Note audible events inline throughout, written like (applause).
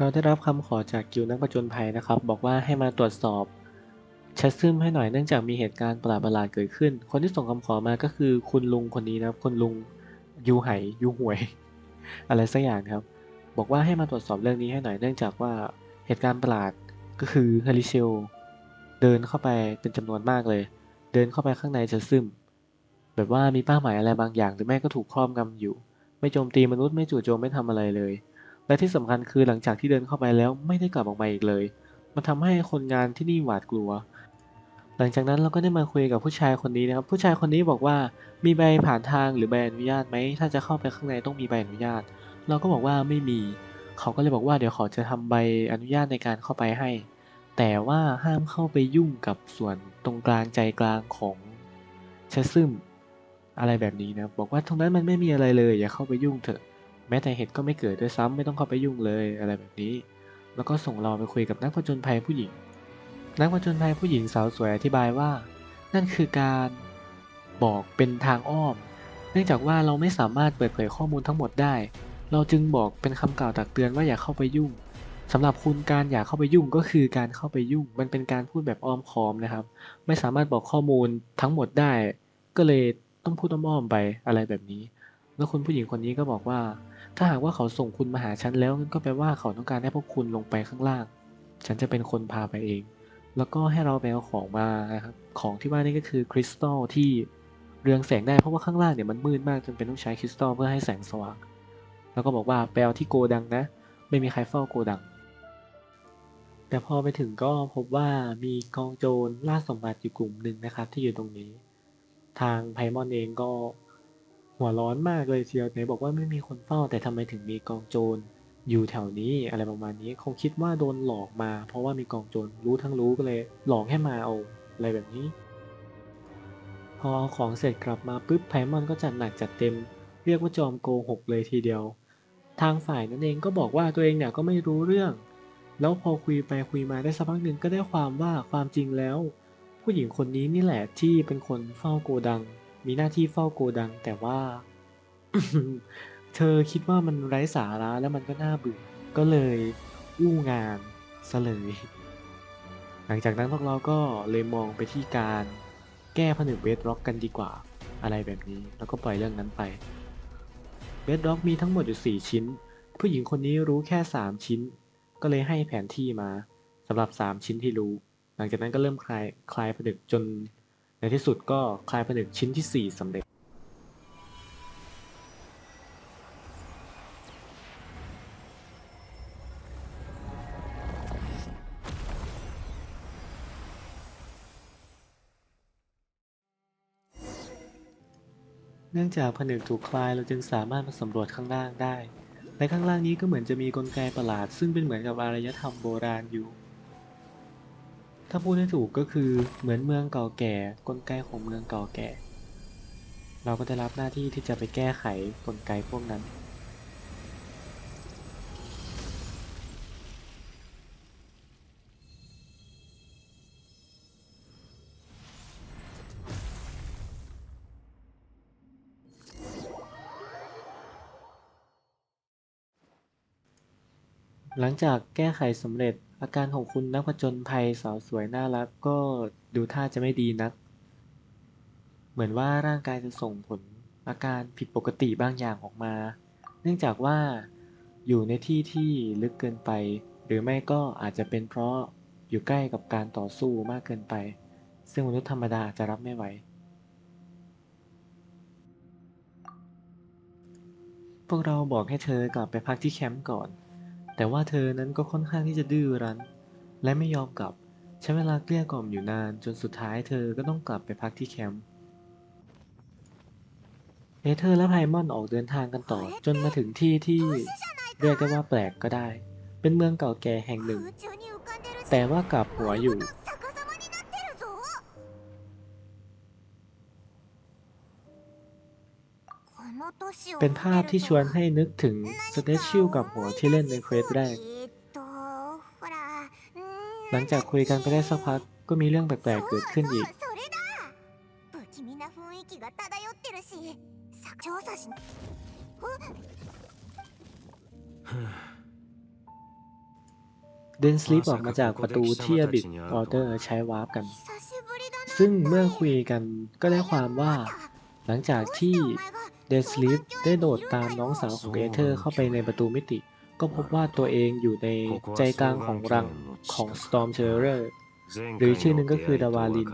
เราได้รับคำขอจากกิลนักผจญภัยนะครับ บอกว่าให้มาตรวจสอบแชทซึมให้หน่อยเนื่องจากมีเหตุการณ์ประหลาดเกิดขึ้น คนที่ส่งคำขอมาก็คือคุณลุงคนนี้นะครับคุณลุงยูไหยูหวย อะไรสักอย่างครับ บอกว่าให้มาตรวจสอบเรื่องนี้ให้หน่อยเนื่องจากว่าเหตุการณ์ประหลาดก็คือเฮลิเชลเดินเข้าไปเป็นจำนวนมากเลย เดินเข้าไปข้างในแชทซึมแบบว่ามีเป้าหมายอะไรบางอย่าง หรือไม่ก็ถูกครอบงำอยู่ ไม่โจมตีมนุษย์ไม่จู่โจมไม่ทำอะไรเลย และที่สำคัญคือหลังจากที่เดินเข้าไปแล้วไม่ได้กลับออกมาอีกเลย มันทำให้คนงานที่นี่หวาดกลัว หลังจากนั้นเราก็ได้มาคุยกับผู้ชายคนนี้นะครับ ผู้ชายคนนี้บอกว่ามีใบผ่านทางหรือใบอนุญาตไหม ถ้าจะเข้าไปข้างในต้องมีใบอนุญาต เราก็บอกว่าไม่มี เขาก็เลยบอกว่าเดี๋ยวเขาจะทำใบอนุญาตในการเข้าไปให้ แต่ว่าห้ามเข้าไปยุ่งกับส่วนตรงกลางใจกลางของเชซึมอะไรแบบนี้นะ บอกว่าตรงนั้นมันไม่มีอะไรเลยอย่าเข้าไปยุ่งเถอะ แม้แต่เห็ดก็ไม่เกิดด้วยซ้ำไม่ต้องเข้าไปยุ่งเลยอะไรแบบนี้ แล้วก็ส่งเราไปคุยกับนักผจญภัยผู้หญิง นักผจญภัยผู้หญิงสาวสวยอธิบายว่า นั่นคือการบอกเป็นทางอ้อม เนื่องจากว่าเราไม่สามารถเปิดเผยข้อมูลทั้งหมดได้ เราจึงบอกเป็นคำกล่าวตักเตือนว่าอย่าเข้าไปยุ่งสำหรับคุณการอย่าเข้าไปยุ่งก็คือการเข้าไปยุ่ง มันเป็นการพูดแบบอ้อมค้อมนะครับ ไม่สามารถบอกข้อมูลทั้งหมดได้ ก็เลยต้องพูดอ้อมๆไปอะไรแบบนี้ แล้วคุณผู้หญิงคนนี้ก็บอกว่า ถ้าหากว่าเขาส่งคุณมาหาฉันแล้วนั่นก็แปลว่าเขาต้องการให้พวกคุณลงไปข้างล่าง ฉันจะเป็นคนพาไปเอง แล้วก็ให้เราไปเอาของมานะครับ ของที่ว่านี่ก็คือคริสตัลที่เรืองแสงได้เพราะว่าข้างล่างเนี่ยมันมืดมากจนเป็นต้องใช้คริสตัลเพื่อให้แสงสว่าง แล้วก็บอกว่าไปเอาที่โกดังนะ ไม่มีใครเฝ้าโกดัง แต่พอไปถึงก็พบว่ามีกองโจรล่าสมบัติอยู่กลุ่มหนึ่งนะครับที่อยู่ตรงนี้ ทางไพมอนเองก็ หัวร้อนมากเลยเชียวไหนบอกว่าไม่มีคนเฝ้าแต่ทำไมถึงมีกองโจรอยู่แถวนี้อะไรประมาณนี้คงคิดว่าโดนหลอกมา เพราะว่ามีกองโจรรู้ทั้งรู้ก็เลย หลอกให้มาเอาอะไรแบบนี้ พอเอาของเสร็จกลับมาปุ๊บไพมอนก็จัดหนักจัดเต็ม เรียกว่าจอมโกหกเลยทีเดียว ทางฝ่ายนั้นเองก็บอกว่าตัวเองเนี่ยก็ไม่รู้เรื่อง แล้วพอคุยไปคุยมาได้สักพักหนึ่งก็ได้ความว่าความจริงแล้ว ผู้หญิงคนนี้นี่แหละที่เป็นคนเฝ้าโกดัง มีหน้าที่เฝ้าโกดัง แต่ว่า เธอคิดว่ามันไร้สาระแล้วมันก็น่าเบื่อ ก็เลยอู้งานซะเลย หลังจากนั้นพวกเราก็เลยมองไปที่การแก้ผนึกเบสร็อกกันดีกว่า อะไรแบบนี้ แล้วก็ปล่อยเรื่องนั้นไปเบสร็อกมีทั้งหมดอยู่ 4 ชิ้น ผู้หญิงคนนี้รู้แค่ 3 ชิ้น ก็เลยให้แผนที่มาสำหรับ 3 ชิ้นที่รู้ หลังจากนั้นก็เริ่มคลายคลายผนึกจน ในที่สุดก็คลายผนึกชิ้นที่ 4สำเร็จ เนื่องจากผนึกถูกคลายเราจึงสามารถมาสำรวจข้างล่างได้และข้างล่างนี้ก็เหมือนจะมีกลไกประหลาด ซึ่งเป็นเหมือนกับอารยธรรมโบราณอยู่ ถ้าพูดให้ถูกก็คือเหมือนเมืองเก่าแก่ กลไกของเมืองเก่าแก่ เราก็ได้รับหน้าที่ที่จะไปแก้ไขกลไกพวกนั้น หลังจากแก้ไขสำเร็จ อาการของคุณนักผจญภัยสาวสวยน่ารักก็ดูท่าจะไม่ดีนัก เหมือนว่าร่างกายจะส่งผลอาการผิดปกติบางอย่างออกมา เนื่องจากว่าอยู่ในที่ที่ลึกเกินไป หรือไม่ก็อาจจะเป็นเพราะอยู่ใกล้กับการต่อสู้มากเกินไป ซึ่งมนุษย์ธรรมดาจะรับไม่ไหว พวกเราบอกให้เธอกลับไปพักที่แคมป์ก่อน แต่ว่าเธอนั้นก็ค่อนข้างที่จะดื้อรั้น และไม่ยอมกลับ ใช้เวลาเกลี้ยกล่อมอยู่นานจนสุดท้ายเธอก็ต้องกลับไปพักที่แคมป์เอเธอร์และไพมอนออกเดินทางกันต่อจนมาถึงที่ที่เรียกได้ว่าแปลกก็ได้ เป็นเมืองเก่าแก่แห่งหนึ่ง แต่ว่ากลับหัวอยู่ เป็นภาพที่ชวนให้นึกถึงสเตชิลกับหัวที่เล่นในเควสแรก หลังจากคุยกันไปได้สักพักก็มีเรื่องแปลกๆเกิดขึ้นอีก เดนสลิปออกมาจากประตูที่อบิดออเดอร์ใช้วาร์ปกัน ซึ่งเมื่อคุยกันก็ได้ความว่า หลังจากที่ เดนสลีปได้โดดตามน้องสาวของเอเธอร์เข้าไปในประตูมิติ ก็พบว่าตัวเองอยู่ในใจกลางของรังของ Storm c h a r r e r หรือชื่อหนึ่งก็คือดาวาลิน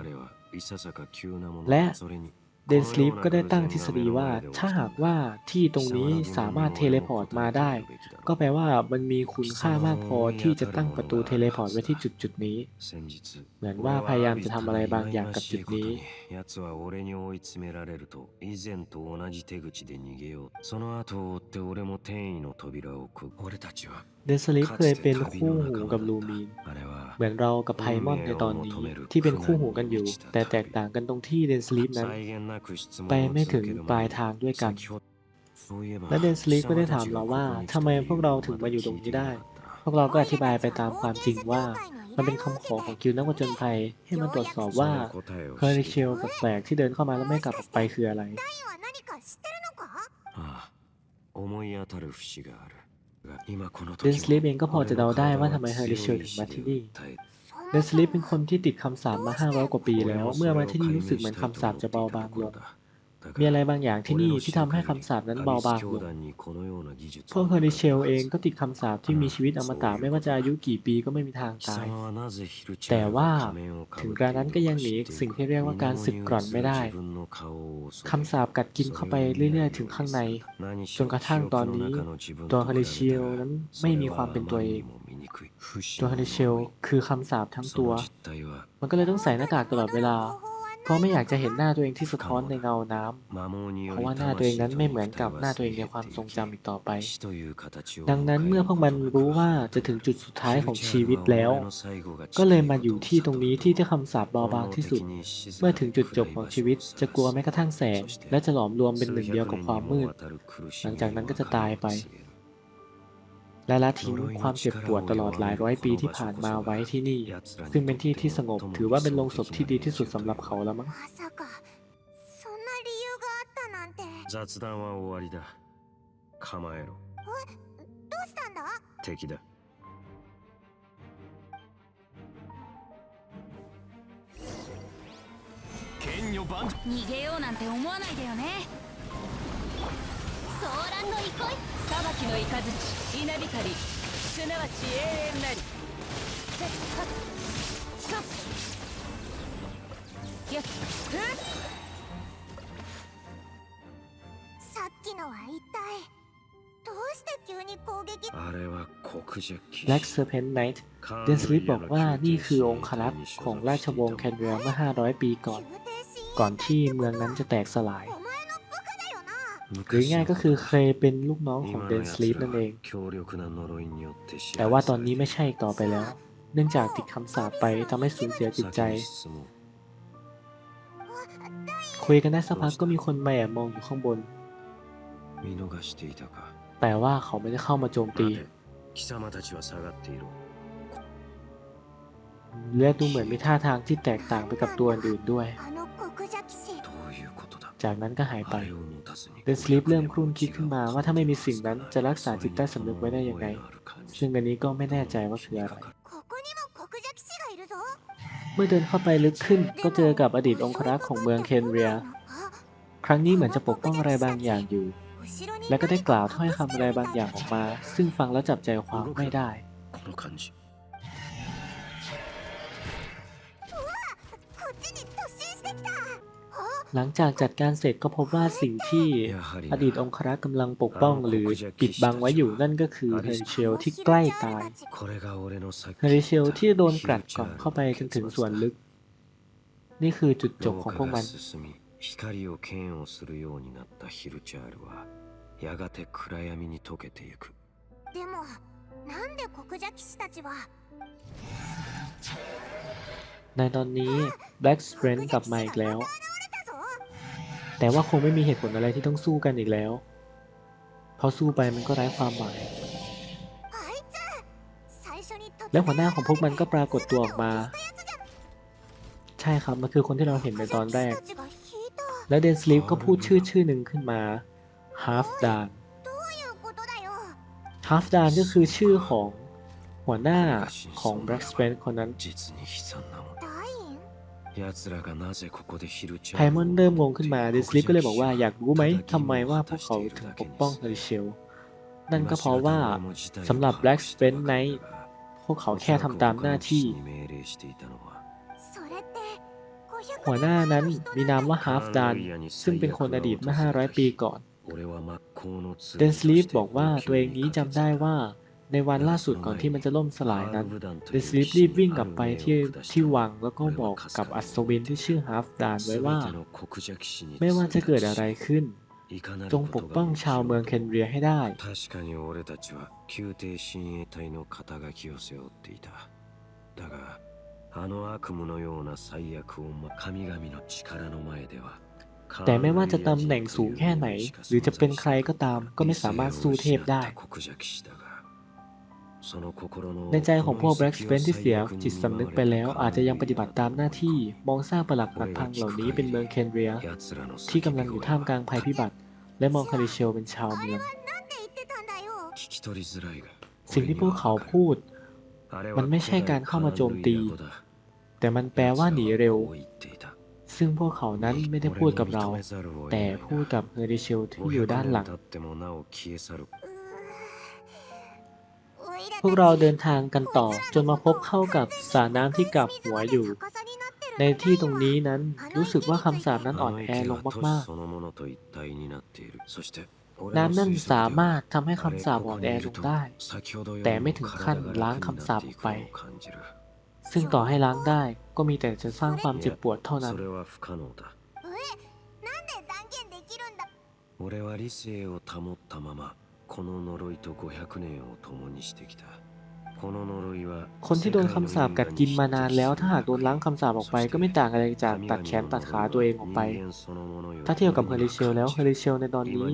และ เดนสลีปก็ได้ตั้งทฤษฎีว่า ถ้าหากว่าที่ตรงนี้สามารถเทเลพอร์ตมาได้ ก็แปลว่ามันมีคุณค่ามากพอที่จะตั้งประตูเทเลพอร์ตไว้ที่จุดจุดๆนี้ เหมือนว่าพยายามจะทำอะไรบางอย่างกับจุดนี้ 奴は俺に追い詰められると以前と同じ手口で逃げようその後を追って俺も転移の扉をくぐ俺たちは เดนสลีปเคยเป็นคู่หูกับลูมีน あれは เหมือนเรากับไพมอนในตอนนี้ที่เป็นคู่หูกันอยู่ แต่แตกต่างกันตรงที่เดนสลีปนั้น 際限なく質問を ไปไม่ถึง 続ける前に ปลายทางด้วยกัน 先ほどそういえば และเดนสลีปก็ได้ถามเราว่าทำไมพวกเราถึงมาอยู่ตรงนี้ได้ พวกเราก็อธิบายไปตามความจริงว่า มันเป็นคำขอของกิลด์นักผจญภัยให้มาตรวจสอบว่า その答えを เคอริเชลกับแปลกๆที่เดินเข้ามาแล้วไม่กลับออกไปคืออะไร は何か知ってるのかああ思い当たる節があるが今この時 เดนสลีปเองก็พอจะเดาได้ว่าทำไมเฮอริเชลถึงมาที่นี่เดนสลีปเป็นคนที่ติดคำสาปมา500กว่าปีแล้ว เมื่อมาที่นี่รู้สึกเหมือนคำสาปจะเบาบางลง มีอะไรบางอย่างที่นี่ที่ทำให้คำสาปนั้นเบาบางลงพวกเฮอริเชลเองก็ติดคำสาปที่มีชีวิตอมตะไม่ว่าจะอายุกี่ปีก็ไม่มีทางตาย แต่ว่าถึงกระนั้นก็ยังหนีสิ่งที่เรียกว่าการสึกกร่อนไม่ได้คำสาปกัดกินเข้าไปเรื่อยๆ ถึงข้างใน จนกระทั่งตอนนี้ ตัวเฮอริเชลนั้นไม่มีความเป็นตัวเองตัวเฮอริเชลคือคำสาปทั้งตัว มันก็เลยต้องใส่หน้ากากตลอดเวลา เพราะไม่อยากจะเห็นหน้าตัวเองที่สะท้อนในเงาน้ำเพราะว่าหน้าตัวเองนั้นไม่เหมือนกับหน้าตัวเองในความทรงจำอีกต่อไป ดังนั้นเมื่อพวกมันรู้ว่าจะถึงจุดสุดท้ายของชีวิตแล้ว ก็เลยมาอยู่ที่ตรงนี้ที่ที่คำสาปเบาบางที่สุด เมื่อถึงจุดจบของชีวิต จะกลัวแม้กระทั่งแสงและจะหลอมรวมเป็นหนึ่งเดียวกับความมืด หลังจากนั้นก็จะตายไป และละทิ้งความเจ็บปวดตลอดหลายร้อยปีที่ผ่านมาไว้ที่นี่ ซึ่งเป็นที่ที่สงบถือว่าเป็นโรงศพที่ดีที่สุดสำหรับเขาแล้วมั้ง まさかそんな理由があったなんて雑談は終わりだ構えろどうしたんだ敵だ逃げようなんて思わないでよね ソーランの憩い裁きの雷稲光すなわち永遠なりせっはっはっやっふっさっきのは一体どうして急に攻撃あれは国邪騎 Black Serpent Knight เดนสลิปบอกว่านี่คือองครักษ์ของราชวงศ์แคนเรียเมื่อ 500 ปีก่อน ก่อนที่เมืองนั้นจะแตกสลาย お前の部下だよな หรือง่ายก็คือเคยเป็นลูกน้องของเดนสลีปนั่นเอง แต่ว่าตอนนี้ไม่ใช่ต่อไปแล้ว เนื่องจากติดคำสาปไปทำให้สูญเสียจิตใจ คุยกันได้สักพักก็มีคนมาแอบมองอยู่ข้างบน แต่ว่าเขาไม่ได้เข้ามาโจมตีและดูเหมือนมีท่าทางที่แตกต่างไปกับตัวอื่นด้วย จากนั้นก็หายไป เดนสลิปเริ่มครุ่นคิดขึ้นมาว่าถ้าไม่มีสิ่งนั้นจะรักษาจิตใต้สำนึกไว้ได้ยังไง ซึ่งอันนี้ก็ไม่แน่ใจว่าคืออะไร เมื่อเดินเข้าไปลึกขึ้นก็เจอกับอดีตองครักษ์ของเมืองเคนเรีย ครั้งนี้เหมือนจะปกป้องอะไรบางอย่างอยู่ และก็ได้กล่าวถ้อยคำอะไรบางอย่างออกมา ซึ่งฟังแล้วจับใจความไม่ได้ หลังจากจัดการเสร็จก็พบว่าสิ่งที่ やはり อดีตองครักษ์กำลังปกป้องหรือปิดบังไว้อยู่นั่นก็คือเฮนเชลที่ใกล้ตาย これが俺のさっき เฮริเชลที่โดนกลัดกล่องเข้าไปจนถึงส่วนลึก นี่คือจุดจบของพวกมัน 進み光を嫌悪するようになったヒルチャールはやがて暗闇に溶けてゆくでもなんで国邪騎士たちは ในตอนนี้ Black Sprint กลับมาอีกแล้ว だぞ แต่ว่าคงไม่มีเหตุผลอะไรที่ต้องสู้กันอีกแล้ว เพราะสู้ไปมันก็ไร้ความหมาย และหัวหน้าของพวกมันก็ปรากฏตัวออกมา ใช่ครับ มันคือคนที่เราเห็นในตอนแรก และเดนสลีฟก็พูดชื่อชื่อหนึ่งขึ้นมาฮาร์ฟดานฮาร์ฟดนก็คือชื่อของหัวหน้าของแบล็กสเปนคนนั้น ไพมอนเริ่มงงขึ้นมาเดสลิปก็เลยบอกว่าอยากรู้ไหมทำไมว่าพวกเขาถึงปกป้องเฮอริเชล นั่นก็เพราะว่าสำหรับแบล็กสเปนไนท์พวกเขาแค่ทำตามหน้าที่ หัวหน้านั้นมีนามว่าฮาฟดานซึ่งเป็นคนอดีตเมื่อ500 ปีก่อน เดนสลีฟบอกว่าตัวเองนี้จำได้ว่า ในวันล่าสุดก่อนที่มันจะล่มสลายนั้น เดนสลีฟรีบวิ่งกลับไปที่ที่วังแล้วก็บอกกับอัศวินที่ชื่อฮาร์ฟดานไว้ว่า ไม่ว่าจะเกิดอะไรขึ้น จงปกป้องชาวเมืองเคนเรียให้ได้ 確かに俺たちは宮廷親衛隊の肩書きを背負っていただがあの悪夢のような最悪をま神々の力の前では แต่ไม่ว่าจะตำแหน่งสูงแค่ไหน หรือจะเป็นใครก็ตามก็ไม่สามารถสู้เทพได้ ในใจของพวกแบล็กสเปนที่เสียจิตสำนึกไปแล้วอาจจะยังปฏิบัติตามหน้าที่มองสร้างประหลักหักพังเหล่านี้เป็นเมืองเคนเรีย ที่กำลังอยู่ท่ามกลางภัยพิบัติ และมองคาริเชลเป็นชาวเมือง สิ่งที่พวกเขาพูด มันไม่ใช่การเข้ามาโจมตี แต่มันแปลว่าหนีเร็ว ซึ่งพวกเขานั้นไม่ได้พูดกับเรา แต่พูดกับเฮริเชลที่อยู่ด้านหลัง วกเราเดินทางกันต่อ จนมาพบเข้ากับสระน้ำที่กลับหัวอยู่ ในที่ตรงนี้นั้นรู้สึกว่าคำสาปนั้นอ่อนแอลงมาก ๆ น้ำ น้ำ นั่ นั่ น น สา สามารมาร ถ ถ ทำให้ ทำให้ คำ คำ สา สา ป ป อ่ อ่ อ อน น แอ แอ ล ล ง ง ได้ ได้ แต่ แต่ ไม่ ไม่ ถึ ถึ ง ง ขั้ ขั้ น น ล้า ล้าง ง คำ คำ สา สา ป ป อ อ อ อก ก ไป ไป ซึ่งต่อให้ล้างได้ก็มีแต่จะสร้างความเจ็บปวดเท่านั้น それは不可能だえなんで断言できるんだ俺は理性を保ったまま この呪いと500年を共にしてきたこの呪いは คนที่โดนคำสาปกัดกินมานานแล้ว ถ้าหากโดนล้างคำสาปออกไป ก็ไม่ต่างอะไรจากตัดแขนตัดขาตัวเองออกไป ถ้าเทียบกับเฮอริเชลแล้วเฮอริเชลในตอนนี้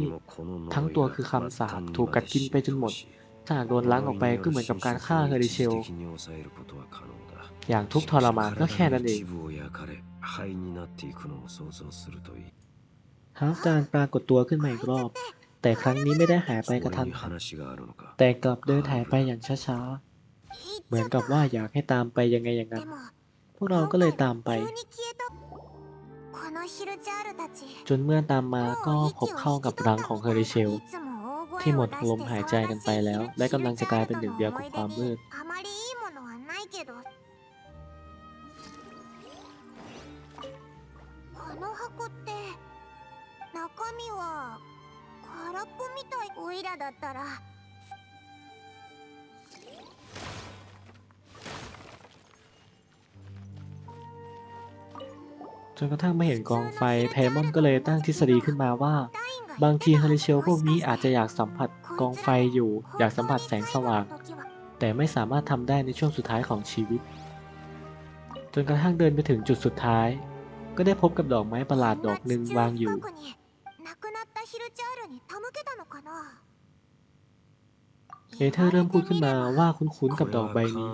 ทั้งตัวคือคำสาปถูกกัดกินไปจนหมด ถ้าหากโดนล้างออกไปก็เหมือนกับการฆ่าเฮอริเชล อย่างทุกข์ทรมานก็แค่นั้นเอง ฮาร์ฟดานปรากฏตัวขึ้นมาอีกรอบ แต่ครั้งนี้ไม่ได้หายไปกระทันหันแต่กลับเดินหายไปอย่างช้าๆ เหมือนกับว่าอยากให้ตามไปยังไงอย่างนั้น พวกเราก็เลยตามไป จนเมื่อตามมาก็พบเข้ากับรังของเฮอริเชล ที่หมดลมหายใจกันไปแล้ว และกำลังจะกลายเป็นหนึ่งเดียวกับความมืด 空っぽみたいオイラだったら จนกระทั่งมาเห็นกองไฟไพมอนก็เลยตั้งทฤษฎีขึ้นมาว่า บางทีเฮอริเชลพวกนี้อาจจะอยากสัมผัสกองไฟอยู่ อยากสัมผัสแสงสว่าง แต่ไม่สามารถทำได้ในช่วงสุดท้ายของชีวิต จนกระทั่งเดินไปถึงจุดสุดท้าย ก็ได้พบกับดอกไม้ประหลาดดอกหนึ่งวางอยู่ かなเอเธอร์เริ่มพูดขึ้นมาว่าคุ้นๆกับดอกใบนี้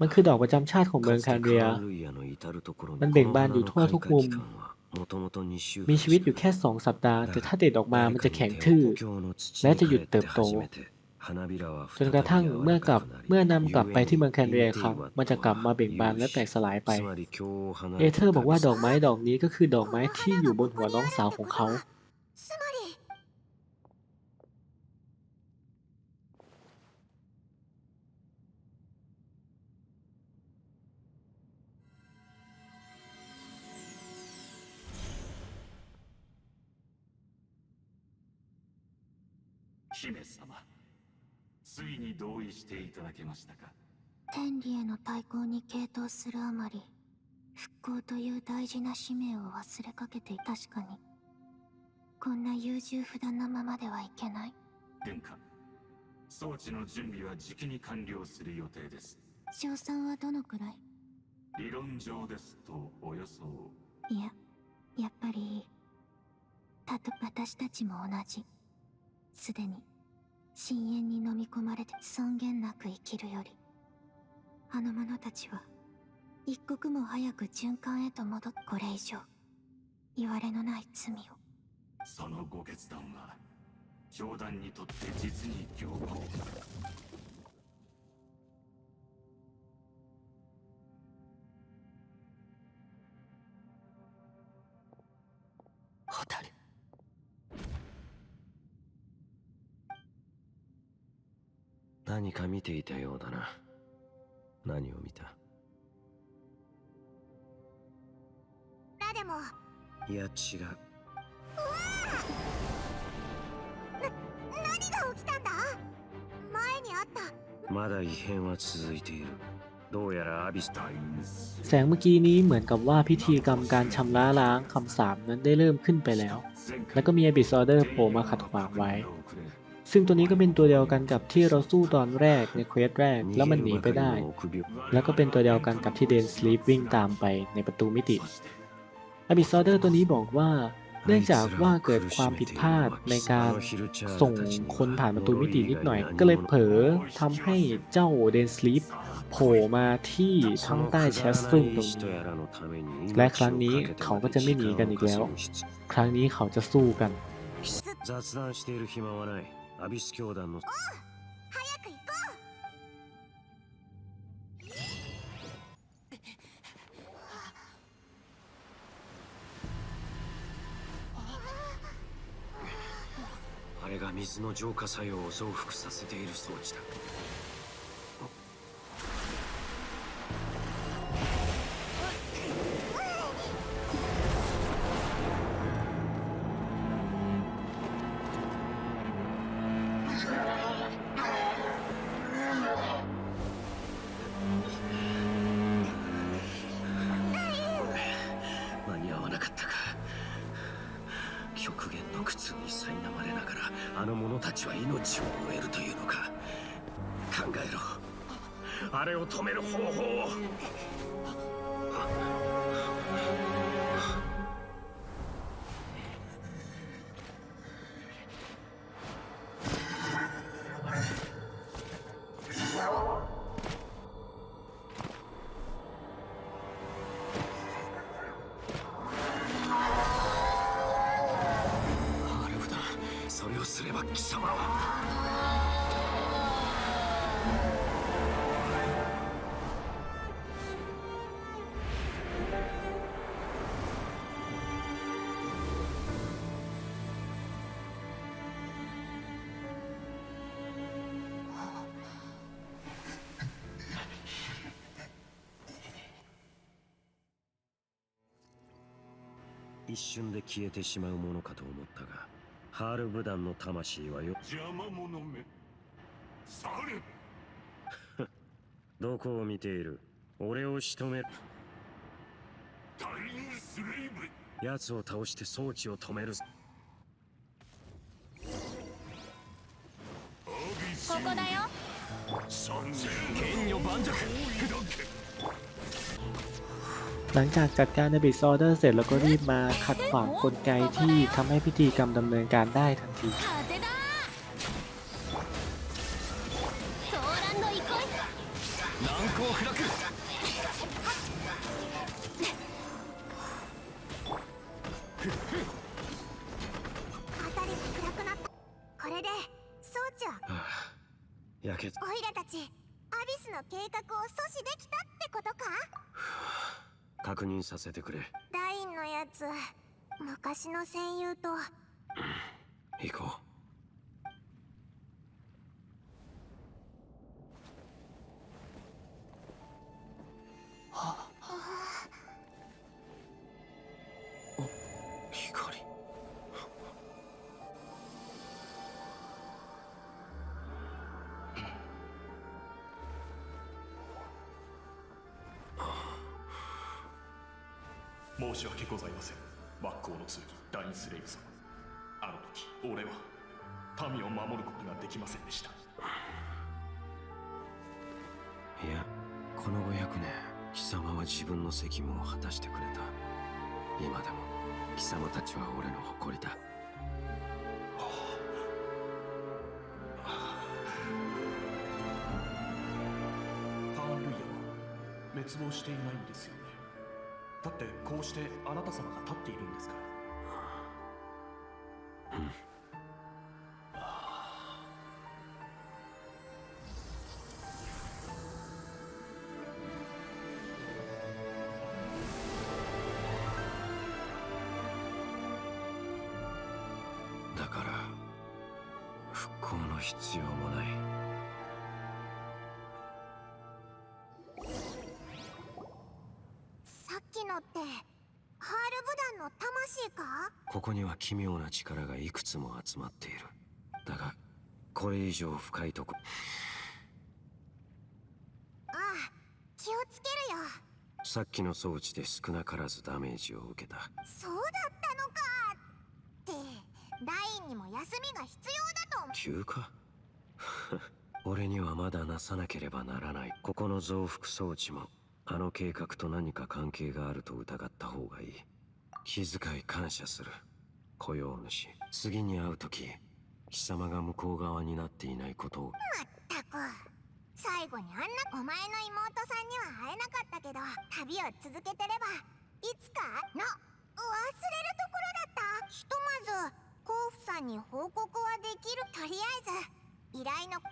มันคือดอกประจำชาติของเมืองคานเรีย มันเบ่งบานอยู่ทั่วทุกมุม มีชีวิตอยู่แค่สองสัปดาห์ แต่ถ้าเด็ดออกมามันจะแข็งทื่อ และจะหยุดเติบโต จนกระทั่งเมื่อกลับเมื่เมื่ออนำนำกกลัลับบไปไปที่ที่เมืเมือองงแคแคนนเรีเรียยคครัรับบมันจะกลับมาเบ่งบานและแตกสลายไป เอเอเธเธออร์ร์เริ่เริ่มมพูพูดดขึ้ขึ้นนมามาว่าว่าคุ้นๆกับดอกไม้ที่อยู่บนหัวน้องสาวของเขา つまり。姫様ついに同意していただけましたか？天理への対抗に傾倒するあまり復興という大事な使命を忘れかけてい確かに。こんな優柔不断なままではいけない。殿下装置の準備はじきに完了する予定です。賞賛はどのくらい？理論上ですとおよそ。いややっぱりたと私たちも同じ。すでに深淵に飲み込まれて尊厳なく生きるよりあの者たちは一刻も早く循環へと戻っこれ以上言われのない罪をそのご決断は冗談にとって実に強硬何か見ていたようだな何を見ただでもいや違うまだ異変は続いているどうやらアビスダインス แสงเมื่อกี้นี้เหมือนกับว่าพิธีกรรมการชำระล้างคำสาปนั้นได้เริ่มขึ้นไปแล้ว แล้วก็มี Abyss Order โผล่มาขัดขวางไว้ ซึ่งตัวนี้ก็เป็นตัวเดียวกันกับที่เราสู้ตอนแรกในเควสแรก แล้วมันหนีไปได้ แล้วก็เป็นตัวเดียวกันกับที่เดนสลีปวิ่งตามไปในประตูมิติ Abyss Order ตัวนี้บอกว่า เนื่องจากว่าเกิดความผิดพลาดในการส่งคนผ่านประตูมิตินิดหน่อย ก็เลยเผลอทำให้เจ้าเดนสลีปโผล่มาที่ท้องใต้แชสซึมตรงนี้และครั้งนี้เขาก็จะไม่หนีกันอีกแล้ว ครั้งนี้เขาจะสู้กัน れが水の浄化作用を増幅させている装置だ。たちは命を終えるというのか。考えろ。あれを止める方法を。れを。すれば貴様一瞬で消えてしまうものかと思ったがハールブダンの魂はよ。邪魔者め。下がれ。(laughs) どこを見ている？俺を仕留める。ダイインスレイブ。奴を倒して装置を止めるここだよ。三千剣女盤石 หลังจากจัดการ Abyss Order เสร็จแล้วก็รีบมาขัดขวางกลไกที่ทำให้พิธีกรรมดำเนินการได้ทันที 風だソーランド憩い難攻不落う辺りが暗くなったこれで装置ははあやけオイラたちアビスの計画を阻止できたってことか 確認させてくれ。ダインのやつ昔の戦友と。行こう申し訳ございません。真っ向の剣ダインスレイブ様。あの時俺は民を守ることができませんでした。いやこの500年貴様は自分の責務を果たしてくれた。今でも貴様たちは俺の誇りだ。ファーン・ルイヤは滅亡していないんですよねだってこうしてあなた様が立っているんですから、だから復興の必要も。か？ここには奇妙な力がいくつも集まっている。だがこれ以上深いとこああ気をつけるよ。さっきの装置で少なからずダメージを受けた。そうだったのか。ってダインにも休みが必要だと思う。休暇 (laughs) 俺にはまだなさなければならない。ここの増幅装置もあの計画と何か関係があると疑った方がいい気遣い感謝する。雇用主。次に会う時貴様が向こう側になっていないことを。まったく。最後にあんなお前の妹さんには会えなかったけど旅を続けてればいつかの忘れるところだった。ひとまず甲府さんに報告はできる。とりあえず依頼の